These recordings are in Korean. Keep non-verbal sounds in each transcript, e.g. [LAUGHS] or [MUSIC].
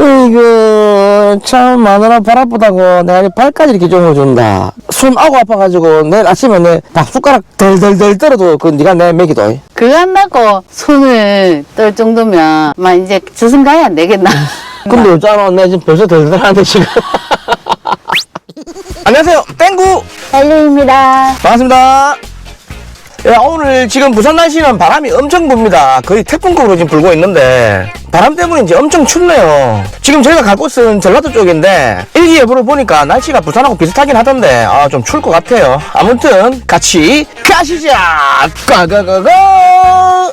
이거 참 마누라 발 아프다고 내가 이 발까지 이렇게 좀해준다. 손 아고 아파가지고 내일 아침에 내 닭숟가락 덜덜덜 떨어도 그 네가 내 먹이도 그거 한다고 손을 떨 정도면 막 이제 저승 가야 안 되겠나? [LAUGHS] 근데 있잖아 내 지금 벌써 덜덜하는데 지금. [LAUGHS] 안녕하세요 땡구! 달리입니다. 반갑습니다 예, 오늘 지금 부산 날씨는 바람이 엄청 붑니다. 거의 태풍급으로 지금 불고 있는데 바람 때문인지 엄청 춥네요. 지금 저희가 갈 곳은 전라도 쪽인데 일기예보를 보니까 날씨가 부산하고 비슷하긴 하던데 아, 좀 추울 것 같아요. 아무튼 같이 가시자. 가가가가.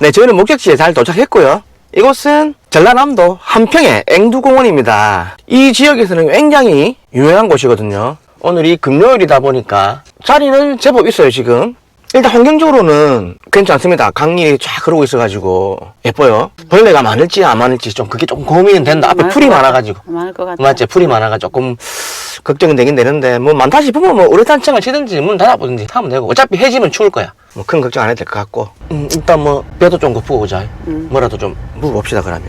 네, 저희는 목적지에 잘 도착했고요. 이곳은 전라남도 한평의 앵두공원입니다. 이 지역에서는 굉장히 유명한 곳이거든요. 오늘이 금요일이다 보니까 자리는 제법 있어요, 지금. 일단 환경적으로는 괜찮습니다. 강이 쫙 흐르고 있어가지고 예뻐요. 벌레가 많을지 안 많을지 좀 그게 조금 고민은 된다. 앞에 풀이. 많아가지고. 많을 것 같아. 맞지? 풀이 많아가 조금 걱정은 되긴 되는데 뭐 많다 싶으면 뭐 우레탄창을 치든지 문 닫아보든지 하면 되고 어차피 해지면 추울 거야. 뭐 큰 걱정 안 해도 될 것 같고. 음, 일단 뭐 배도 좀 고프고 오자. 음. 뭐라도 좀. 묵어봅시다 그러면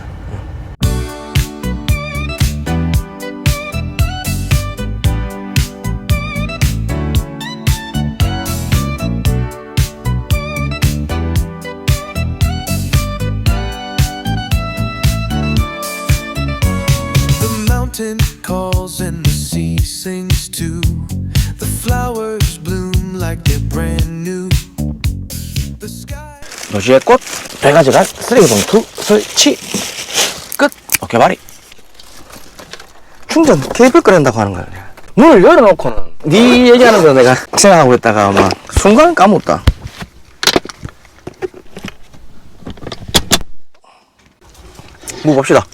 도시의 꽃 배가져간 쓰레기 봉투 설치 끝. 말이. 충전 케이블 꺼낸다고 하는 거야 문을 열어놓고는 네 얘기하는 거 내가 [LAUGHS] 생각하고 있다가 막 순간 까먹었다. 묵어봅시다.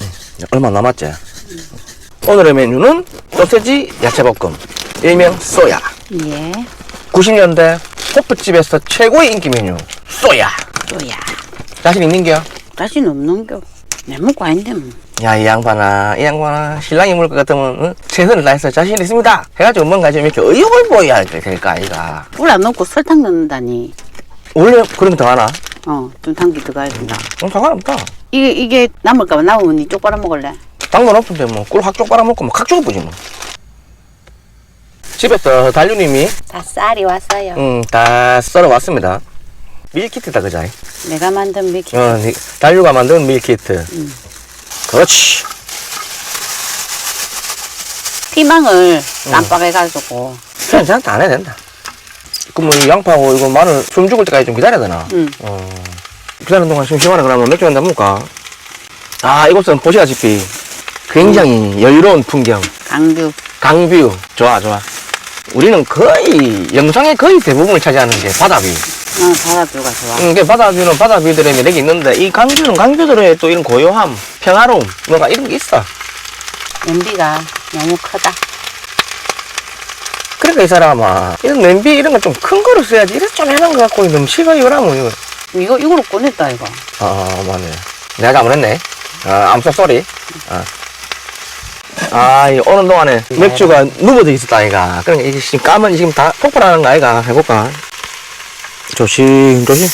음, 얼마 남았지? 오늘의 메뉴는 소세지 야채볶음 일명 쏘야 예. 90년대 호프집에서 최고의 인기 메뉴 쏘야 또야. 자신 있는겨? 자신 없는 겨. 내 먹고 아닌데 뭐. 야 이 양반아 이 양반아 신랑이 물것 같으면 응? 최선을 다해서 자신 있습니다 해가지고 뭔가 좀 이렇게 의욕을 보여야 될까 아이가 꿀안 넣고 설탕 넣는다니. 원래 그러면 더 하나? 어, 좀 당기 들어가야 된다. 응 상관없다 이게 이게 남을까봐 남으면 니 쪽바라 먹을래? 당근 없는데 뭐 꿀 확 쪽 빨아먹고 뭐칵 죽어보지 뭐 집에서 달유님이 다 쌀이 왔어요. 음, 다 썰어 왔습니다 밀키트다 그자 내가 만든 미키. 어, 이- 달유가 만든 밀키트 그렇지 피망을 깜빡해가지고. 그냥 저한테 안 해야 된다. 그럼 이 양파하고 이거 마늘 숨 죽을 때까지 좀 기다려야 되나? 응. 어. 기다리는 동안 심심하네 그러면 맥주 한잔 먹을까? 아, 이곳은 보시다시피 굉장히 여유로운 풍경. 강뷰. 강뷰. 좋아, 좋아. 우리는 거의, 영상의 거의 대부분을 차지하는 게 바다뷰. 어, 바다뷰가 좋아. 음, 이게 바다뷰는 바다뷰들의 매력이 있는데, 이 강뷰는 강뷰들의 또 이런 고요함, 평화로움, 뭔가 이런 게 있어. 연비가 너무 크다. 그러니까 이 사람아, 이런 냄비 이런 거 좀 큰 거로 써야지. 이래서 좀 해놓은 거 갖고 너무 시가 이거라면 이거. 이거 이거로 꺼냈다 이거. 아, 맞네. 내가 잘못했네. 아, I'm so sorry. 아, 아 이 오는 동안에 맥주가 누워져 있었다, 아이가. 그러니까 이게 지금 까면 지금 다 폭발하는 거 아이가. 해볼까? 조심, 조심.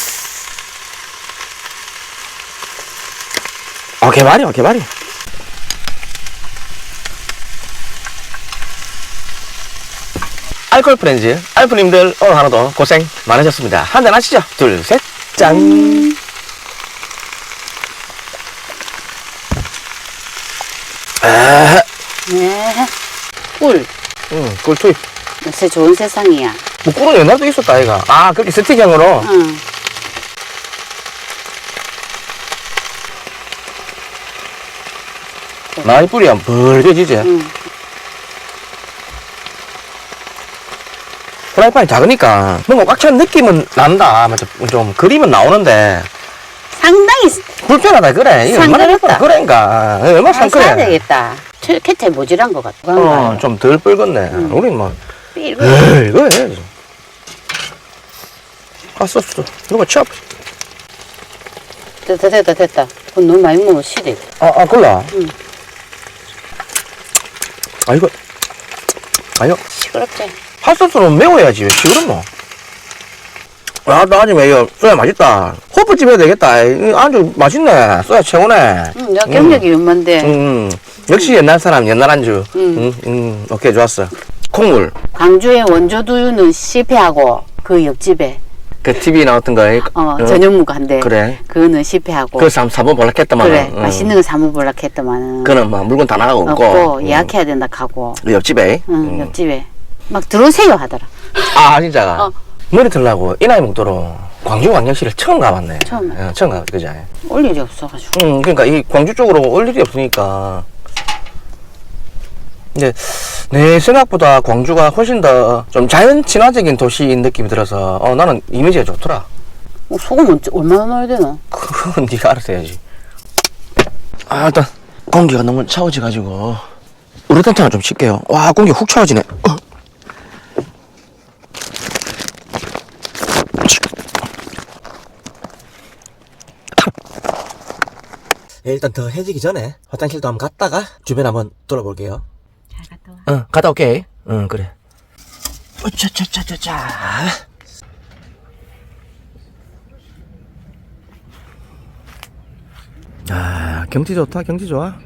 아, 개발이야, 개발이. 알콜 프렌즈, 알프님들 오늘 하루도 고생 많으셨습니다. 한잔 하시죠. 둘, 셋, 짠. 아, 네. 꿀. 응, 꿀 투입. 요새 좋은 세상이야. 뭐 꿀은 옛날도 있었다, 아이가. 아, 그렇게 스틱형으로. 응. 나이 뿌리 한 벌겨지지. 응. 프라이팬이 작으니까 뭔가 꽉 찬 느낌은 난다. 맞아. 좀 그림은 나오는데 상당히 불편하다 그래. 이거 얼마나 상그럽다. 예뻐 그래인가. 얼마나 잘 써야 상그래. 되겠다. 태- 캐태 모질한 것 같아. 어, 좀 덜 붉었네. 우리 뭐, 삐고. 에이, 이거 해야지. 아, 썼어. 누가 쳐. 됐다 됐다 됐다. 그건 너무 많이 먹으면 시대. 아, 아, 골라. 응. 아, 이거. 아니요. 시끄럽지? 핫소스는 매워야지. 왜 시그럽노? 아, 나 아니, 이거, 쏘야 맛있다. 호프집 해야 되겠다. 이 안주 맛있네. 쏘야 최고네. 응, 내가 경력이 얼만데. 음, 역시 옛날 사람, 옛날 안주. 음. 음, 음, 오케이, 좋았어. 콩물. 광주의 원조 두유는 실패하고 그 옆집에 그 TV 나왔던 거. 어, 어, 전현무가 한데 그래. 그거는 실패하고 그 사, 사본 볼락했더만. 그래 맛있는 거 사먹으려고 했더만은 그는 막 물건 다 나가고 없고. 없고 음. 예약해야 된다 하고 그 옆집에. 응, 음. 옆집에 막 들어오세요 하더라 아, 진짜가. 어. 머리 들라고 이 나이 먹도록 광주 광역시를 처음 가봤네. 처음. 어, 처음 가봤지, 그지? 올 일이 없어가지고 응, 그러니까 이 광주 쪽으로 올 일이 없으니까. 근데 내 생각보다 광주가 훨씬 더 좀 자연 친화적인 도시인 느낌이 들어서 어 나는 이미지가 좋더라. 어, 소금 언제- 얼마나 넣어야 되나? 그건 네가 알아서 해야지. 아 일단 공기가 너무 차워져 가지고 우레탄 하나 좀 칠게요. 와 공기 훅 차워지네. 어. 예, 일단 더 해지기 전에 화장실도 한번 갔다가 주변 한번 돌아볼게요. 잘 갔다 와 응, 갔다 올게. 응, 그래. 으차차차차차. 아, 경치 좋다, 경치 좋아.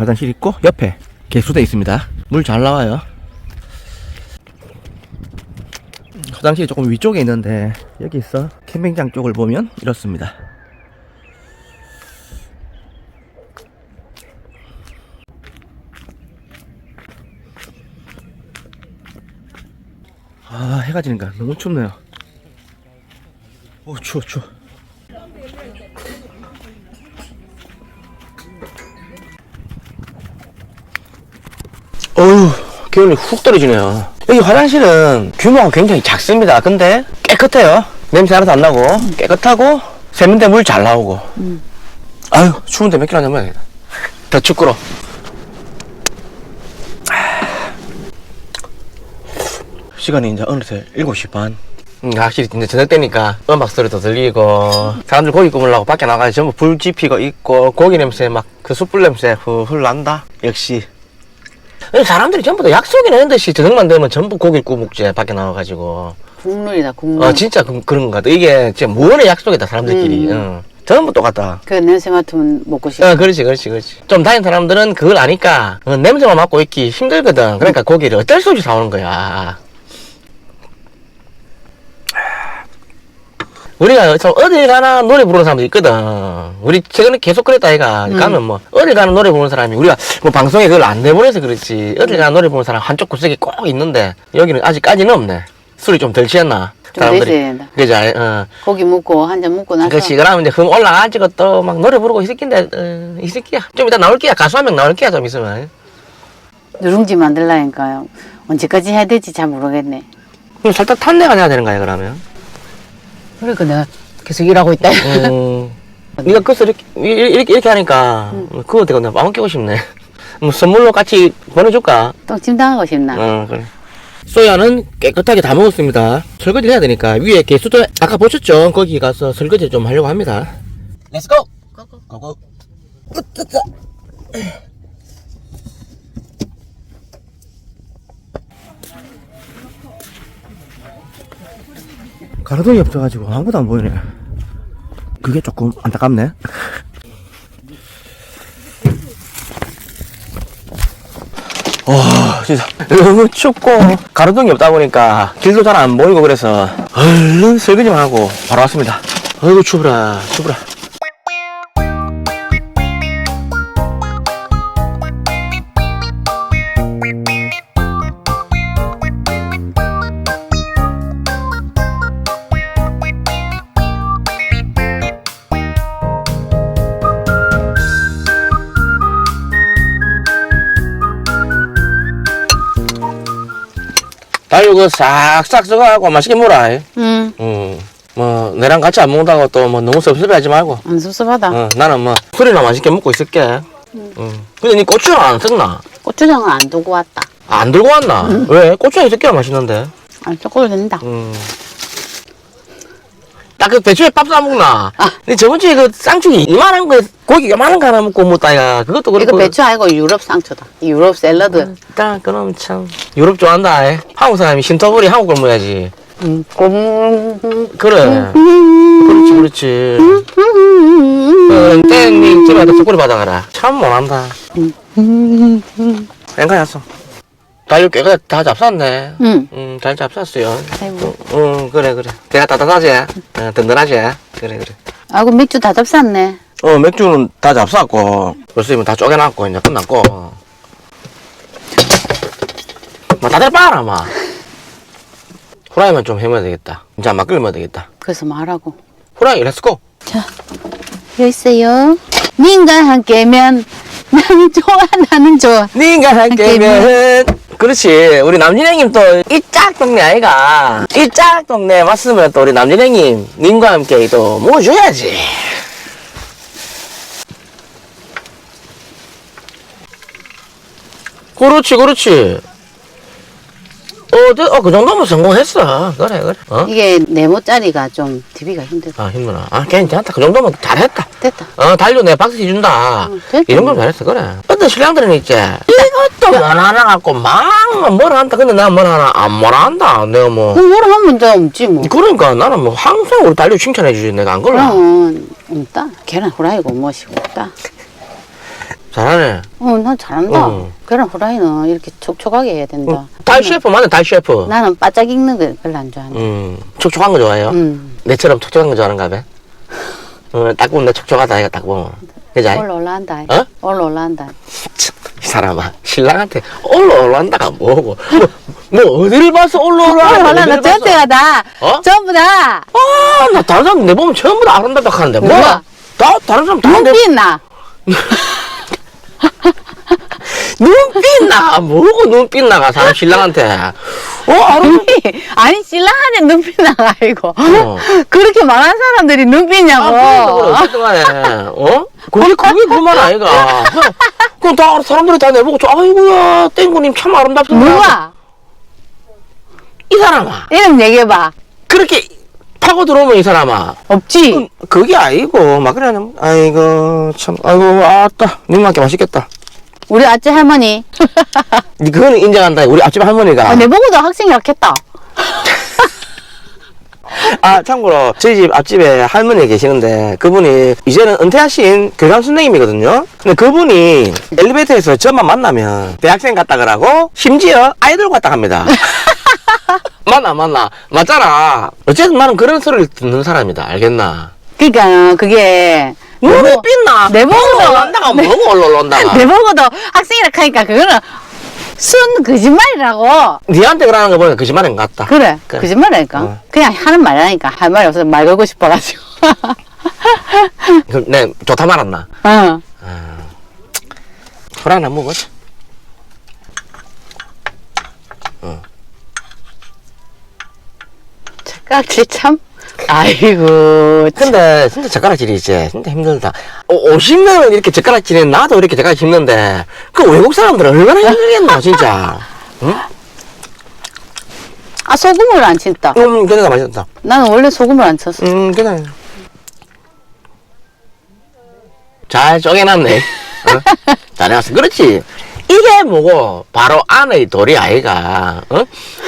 화장실 있고 옆에 개수대 있습니다. 물 잘 나와요. 화장실이 조금 위쪽에 있는데 여기 있어 캠핑장 쪽을 보면 이렇습니다. 아 해가 지니까 너무 춥네요. 오 추워 추워. 기온이 훅 떨어지네요. 여기 화장실은 규모가 굉장히 작습니다. 근데 깨끗해요. 냄새 하나도 안 나고, 깨끗하고, 세면대 물 잘 나오고. 아유, 추운데 몇 킬로 남아야 겠다더 춥구로. 시간이 이제 어느새 7시 반. 음, 확실히 이제 저녁 때니까 음악 소리도 들리고 사람들 고기 구우려고 밖에 나가서 전부 불 지피고 있고 고기 냄새 막 그 숯불 냄새 훌훌 난다 역시 사람들이 전부 다 약속이 내는 듯이 저녁만 되면 전부 고기를 구워 먹지 밖에 나와가지고. 국룰이다 국룰. 어 진짜 그, 런 것 같아. 이게 진짜 무언의 약속이다 사람들끼리. 음. 응. 전부 똑같다 그 냄새 맡으면 먹고 싶어. 어 그렇지 그렇지 그렇지. 좀 다닌 사람들은 그걸 아니까 어, 냄새만 맡고 있기 힘들거든. 그러니까 고기를 어쩔 수 없이 사오는 거야 우리가 좀 어딜 가나 노래 부르는 사람도 있거든. 우리 최근에 계속 그랬다 아이가 음. 가면 뭐 어딜 가나 노래 부르는 사람이 우리가 뭐 방송에 그걸 안 내보내서 그렇지 어딜 가나 노래 부르는 사람 한쪽 구석에 꼭 있는데 여기는 아직까지는 없네. 술이 좀 덜 취했나? 좀 내셔야 된다. 그지? 어. 고기 먹고 한잔 먹고 나서 그렇지. 그러면 이제 흠 올라가지고 또 막 노래 부르고 이 새끼인데 어, 이 새끼야. 좀 이따 나올 게야. 가수 한 명 나올 게야 좀 있으면. 누룽지 만들라니까요 언제까지 해야 될지 잘 모르겠네 그럼 살짝 탄내가 나야 되는 거야 그러면. 그러니까 내가 계속 일하고 있다 음. 네가 그래서 이렇게, 이렇게, 이렇게 하니까, 그거 내가 내가 마음 깨고 싶네. [LAUGHS] 뭐 선물로 같이 보내줄까? 똥침 당하고 싶나 어, 그래. 소야는 깨끗하게 다 먹었습니다. 설거지를 해야 되니까, 위에 개수도 아까 보셨죠? 거기 가서 설거지 좀 하려고 합니다. 렛츠고! 고고! 으뜨뜨. 가로등이 없어가지고 아무도 안 보이네. 그게 조금 안타깝네. 와 진짜 너무 춥고 가로등이 없다 보니까 길도 잘 안 보이고 그래서 얼른 설거지만 하고 바로 왔습니다 아이고 추브라 추브라 달고 싹싹 썩어갖고 맛있게 먹어라 응 응. 뭐 내랑 같이 안 먹는다고 또 뭐 너무 섭섭해하지 말고 안 섭섭하다 어, 나는 뭐 술이나 맛있게 먹고 있을게 응. 근데 니 고추장 안 썩나? 고추장을 안 두고 왔다 안 들고 왔나? 왜? 고추장이 새끼가 맛있는데. 아, 조금 된다. 음. 나그 배추에 밥 싸먹나? 아. 근데 저번주에 그 쌍죽이 이만한 거, 고기 요만한 거 하나 먹고 못다, 야. 그것도 그렇고. 이거 배추 아니고 유럽 상추다. 유럽 샐러드. 딱, 그럼 참. 유럽 좋아한다, 에. 한국 사람이 신터불이 한국 걸 먹어야지. 음, 곰. 그래. 그렇지, 그렇지. 어, 땡님 집에 가서 소고리 받아가라. 참 못한다. 앵가였어. 달력 꽤가 다 잡쌌네. 응. 음, 잘 잡쌌어요. 아이고. 응, 그래, 그래. 내가 따뜻하지? 어, 든든하지? 그래, 그래. 아이고, 맥주 다 잡쌌네. 어, 맥주는 다 잡쌌고, 벌써 이면 다 쪼개놨고, 이제 끝났고. 뭐, 다들 빠라, 마. 후라이만 좀 해먹어야 되겠다. 이제 막걸리 먹어야 되겠다. 그래서 말하고. 후라이, 렛츠고! 자, 여기 있어요. 님과 함께면 나는 좋아, 나는 좋아. 니가 할게면. 그렇지. 우리 남진행님 또이짝 동네 아이가. 이짝 동네 왔으면 또 우리 남진행님 님과 함께 또 모셔야지. 그렇지 그렇지 어, 저, 어, 그 정도면 성공했어. 그래, 그래. 어? 이게 네모짜리가 좀 DB가 힘들다. 아, 힘들어. 아, 괜찮다. 그 정도면 잘했다. 됐다. 어, 달려 내 박수 해준다. 응, 됐다. 이런 건 잘했어, 그래. 근데 신랑들은 있지. 이것도 뭐 하나 갖고 막 뭐라 한다. 근데 난 뭐라 하나 안 뭐라 한다. 내가 뭐. 그럼 뭐라 하면 더 없지 뭐. 그러니까 나는 뭐 항상 우리 달려 칭찬해주지. 내가 안 걸라. 그럼 없다. 계란 후라이고 뭐시고 없다. 잘하네. 어, 난 잘한다. 응. 계란 후라이는 이렇게 촉촉하게 해야 된다. 어, 달 셰프 맞네, 달 셰프. 나는 바짝 익는 거 별로 안 좋아한다. 음, 촉촉한 거 좋아해요? 음. 내처럼 촉촉한 거 좋아하는가 봐. 어, 딱 보면 내 촉촉하다, 이거 딱 보면. 그지? 올라 올라한다. 어? 올라 올라한다. 참, 이 사람아 신랑한테 올라올란다가 뭐고 뭐, 뭐 어디를 봐서 올라 올라 올라 올라한다. 전체가 다. 어? 전부 다. 아 나 다른 사람 내 보면 전부 다 아름답다 하는데 뭐야? 다 다른 사람 다내 눈빛 나. [LAUGHS] 눈빛 나 뭐고 눈빛 나가 사람 신랑한테 어 눈빛. 아니, 신랑한테 눈빛 나가, 이거. 어. 그렇게 말한 사람들이 눈빛냐고. 아 그래 어쨌든 간에 어 그게 그게 그만 아이가 그냥, 그냥 다 사람들이 다 내보고 저 아이고야 땡구님 참 아름답습니다 누가? 이 사람아 이름 얘기해봐. 그렇게 파고 들어오면 이 사람아 없지? 그, 그게 아니고 막 그래 아이고 참 아이고 아따 님만께 맛있겠다 우리 아찌 할머니. [LAUGHS] 니 그거는 인정한다 우리 앞집 할머니가 아, 내 보고도 학생이라고 했다. [LAUGHS] 아 참고로 저희 집 앞집에 할머니 계시는데 그분이 이제는 은퇴하신 교장 선생님이거든요 근데 그분이 엘리베이터에서 저만 만나면 대학생 같다 그러고 심지어 아이돌 같다 합니다 [LAUGHS] 맞나 맞나 맞잖아 어쨌든 나는 그런 소리를 듣는 사람이다 알겠나 그니까, 그게. 내 보- 빛나 내 보고도- 올라온다가 뭐고 올라온다가 내 보고도 학생이라고 하니까 그거는 순 거짓말이라고. 니한테 그러는 거 보니까 거짓말인 것 같다 그래. 그래. 거짓말이니까. 어. 그냥 하는 말이니까 할 말이 없어서 말 걸고 싶어가지고. [LAUGHS] 그, 네, 좋다 말았나? 어. 소라 하나 먹어자. 젓가락질 참. 아이고. 참. 근데 진짜 젓가락질이 있지. 진짜 힘들다. 오, 50년을 이렇게 젓가락질해 나도 이렇게 젓가락 짚는데 그 외국 사람들은 얼마나 힘들겠나 진짜. [LAUGHS] 응? 아, 소금을 안 친다. 음, 괜찮다 맛있다. 나는 원래 소금을 안 쳤어. 음, 괜찮아. 잘 쪼개놨네. 어? [LAUGHS] 잘해놨어. 그렇지. 이게 뭐고 바로 안의 돌이 아이가 어?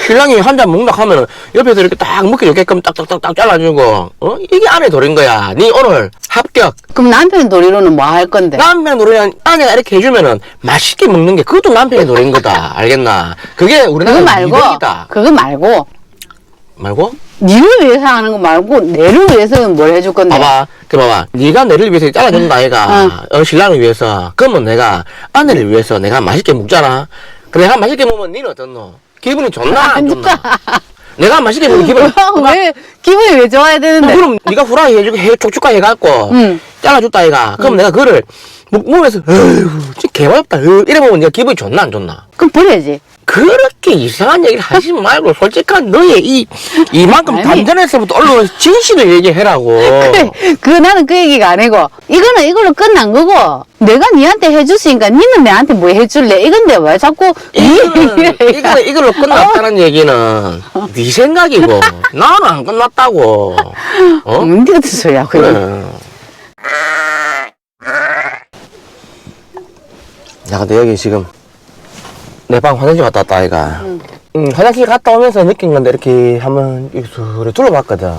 신랑이 한 잔 먹다 하면은 옆에서 이렇게 딱 먹기 좋게끔 딱딱딱딱 잘라주고 어? 이게 안의 돌인 거야 니 오늘 합격 그럼 남편 놀이로는 뭐 할 건데? 남편 노래는 아내가 이렇게 해주면은 맛있게 먹는 게 그것도 남편의 노래인 거다 알겠나 그게 우리나라 그거 말고, 미덕이다 그거 말고, 말고? 니를 위해서 하는 거 말고, 내를 위해서는 뭘 해줄 건데? 봐봐. 그 봐봐. 네가 내를 위해서 잘라준다 아이가. 어, 신랑을 위해서. 그러면 내가 아내를 위해서 내가 맛있게 먹잖아. 그럼 내가 맛있게 먹으면 니는 어떻노? 기분이 좋나? 안 좋나? 내가 맛있게 먹으면 기분이 아, [LAUGHS] 왜, 기분이 왜 좋아야 되는데? 그럼 네가 후라이 해주고 해 촉촉하게 해갖고 응. 잘라줬다 아이가. 그럼 내가 먹, 먹으면서 어휴 진짜 개맛없다. 어휴, 이래 보면 네가 기분이 좋나 안 좋나? 그럼 버려야지. 그렇게 이상한 얘기를 하지 말고 솔직한 너의 이 이만큼 아니. 단전에서부터 얼른 진실을 얘기해라고. [LAUGHS] 그래, 그 나는 그 얘기가 아니고 이거는 이걸로 끝난 거고 내가 니한테 해줬으니까 니는 내한테 뭐 해줄래? 이건데 왜 자꾸 [LAUGHS] 이거는 이거 이걸로 끝났다는 얘기는 네 생각이고 [LAUGHS] 나는 안 끝났다고. 어? 같은 소리야 그래. 그래. 야, 근데 여기 지금 내 방 화장실 갔다 왔다, 아이가. 응. 화장실 갔다 오면서 느낀 건데 이렇게 한번 이렇게 둘러봤거든.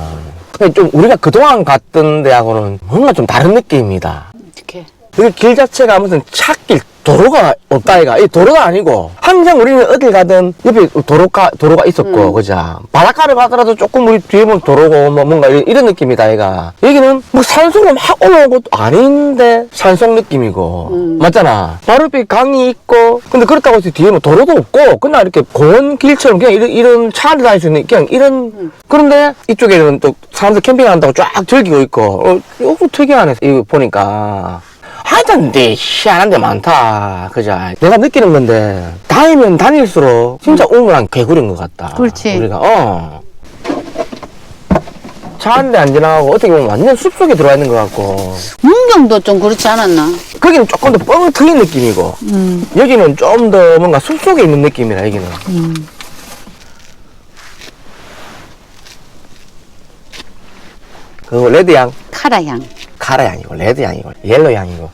근데 좀 우리가 그동안 갔던 데하고는 뭔가 좀 다른 느낌이다. 어떻게? 여기 길 자체가 무슨 찾길 도로가 없다 이가. 이 도로가 아니고 항상 우리는 어딜 가든 옆에 도로가 도로가 있었고 그죠? 바닷가를 가더라도 조금 우리 뒤에 보면 도로고 뭐 뭔가 이런, 느낌이다 이가. 여기는 뭐 산속으로 막 올라온 것도 아닌데 산속 느낌이고. 맞잖아. 바로 옆에 강이 있고 근데 그렇다고 해서 뒤에 뭐 도로도 없고 그냥 이렇게 공원 길처럼 그냥 이런, 이런 차를 다닐 수 있는 그냥 이런 그런데 이쪽에는 또 사람들 캠핑한다고 쫙 즐기고 있고 어, 이거 특이하네 이거 보니까 하여튼 데 희한한 데 많다. 그죠? 내가 느끼는 건데 다니면 다닐수록 진짜 우물한 개구리인 것 같다. 그렇지. 우리가 어. 차 한 대 안 지나가고 어떻게 보면 완전 숲 속에 들어와 있는 것 같고. 문경도 좀 그렇지 않았나? 거기는 조금 더뻥 트인 느낌이고. 음. 여기는 좀 더 뭔가 숲 속에 있는 느낌이라 여기는. 음. 그 레드 양. 카라 향, 카라 양이고 레드 양이고 옐로 양이고.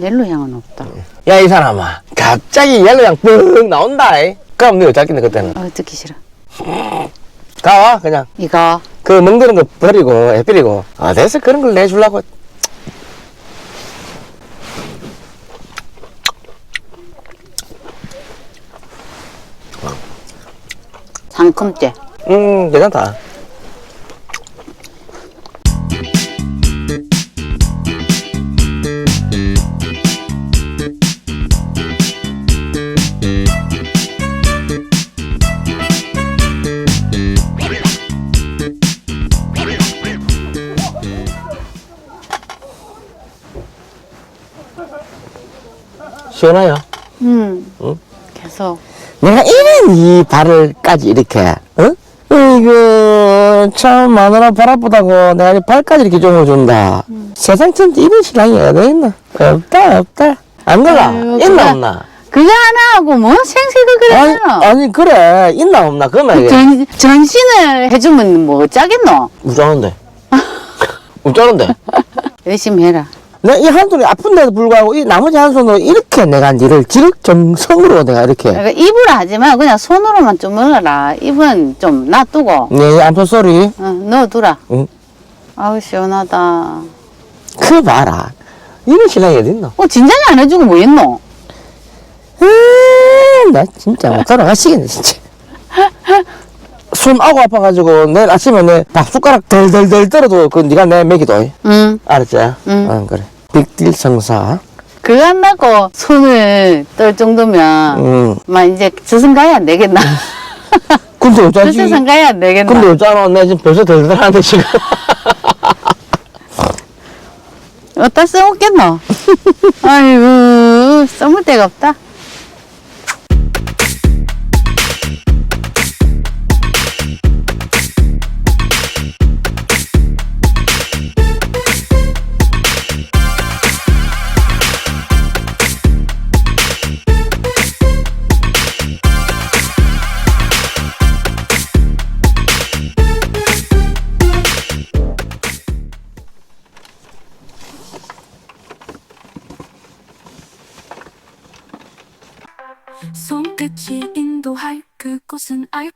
옐로 향은 없다. 야 이 사람아. 갑자기 옐로 양뻥 나온다 이. 그럼 너 어쩌겠네 그때는? 어, 듣기 싫어. 가와 그냥. 이거. 그 멍드는 거 버리고 애삐리고. 아 됐어. 그런 걸 내주려고. 상큼째. 음 괜찮다 시원해요 음. 응? 계속. 내가 이런 이 발을까지 이렇게, 어? 이거, 참, 마누라 발 아프다고 내가 이 발까지 이렇게 좀해준다. 세상 천지 이런 신랑이 어디 있나? 없다, 없다. 안 그라? 아유, 있나, 그래. 없나? 그거 하나 하고 뭔 생색을 그래? 아니, 아니, 그래. 있나, 없나? 그만. 전, 전신을 해주면 뭐 어쩌겠노? 우짜는데. [LAUGHS] 우짜는데. 열심히 해라. 내가 이 한 손이 아픈데도 불구하고 이 나머지 한 손으로 이렇게 내가 니를 지극정성으로 내가 이렇게. 그러니까 입으로 하지 마. 그냥 손으로만 좀 넣어라. 입은 좀 놔두고, 네, 암소 소리. 어, 넣어두라. 응. 아우, 시원하다. 그 봐라. 이런 신랑이 어디 있노? 어, 진작에 안 해주고 뭐 했노? 음, 나 진짜 못 돌아가시겠네 진짜 [LAUGHS] 손 아고 아파가지고 내일 아침에 내 밥 숟가락 덜덜덜 떨어도 그 네가 내 먹이도 응. 알았지? 응. 응 그래 빅딜 성사 그거 한다고 손을 떨 정도면, 응막 이제 저승 가야 [LAUGHS] 안 되겠나? 근데 어쩌지 저승 가야 안 되겠나? 근데 어쩌나 내 지금 벌써 덜덜하는데 지금 어디다 써먹겠노? [LAUGHS] 아이고, 써물 데가 없다.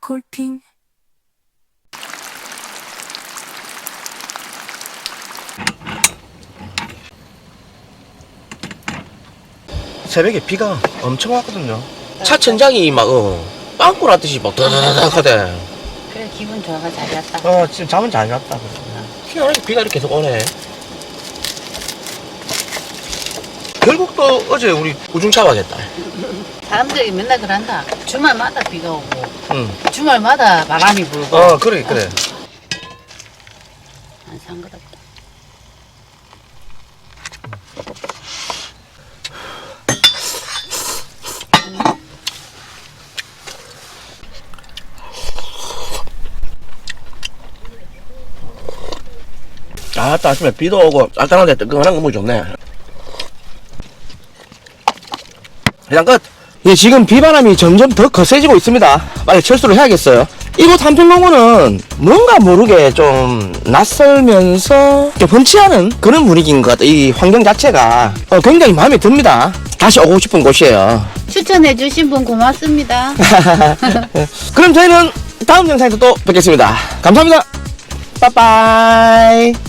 콜핑 새벽에 비가 엄청 왔거든요. 차 천장이 막 어, 빵꾸 났듯이 막 드드드드 하대. 그래, 기분 좋아가 잘 잤다. 어 지금 잠은 잘 잤다. 희한하게 비가 이렇게 계속 오네 결국 또 어제 우리 우중차 하겠다. 사람들이 맨날 그런다. 주말마다 비가 오고 응. 주말마다 바람이 불고. 어, 그래, 그래. 어? 안 상그럽다. 아, 따 아침에 비도 오고 쌀쌀한데 뜨끈한 거 먹이 좋네. 그냥 끝. 예, 지금 비바람이 점점 더 거세지고 있습니다. 빨리 철수를 해야겠어요? 이곳 한평공원은 뭔가 모르게 좀 낯설면서 좀 펀치하는 그런 분위기인 것 같아 이 환경 자체가. 어, 굉장히 마음에 듭니다. 다시 오고 싶은 곳이에요. 추천해주신 분 고맙습니다. [LAUGHS] 그럼 저희는 다음 영상에서 또 뵙겠습니다. 감사합니다. 빠빠이